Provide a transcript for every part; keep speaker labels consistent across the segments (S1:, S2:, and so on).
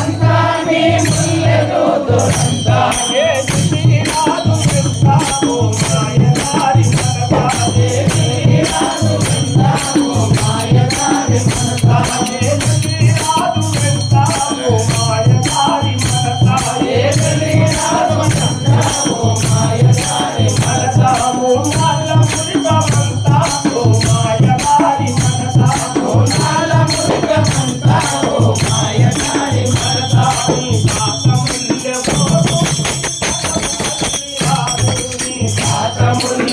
S1: సంతానే నీ ముల్లె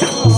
S1: Oh.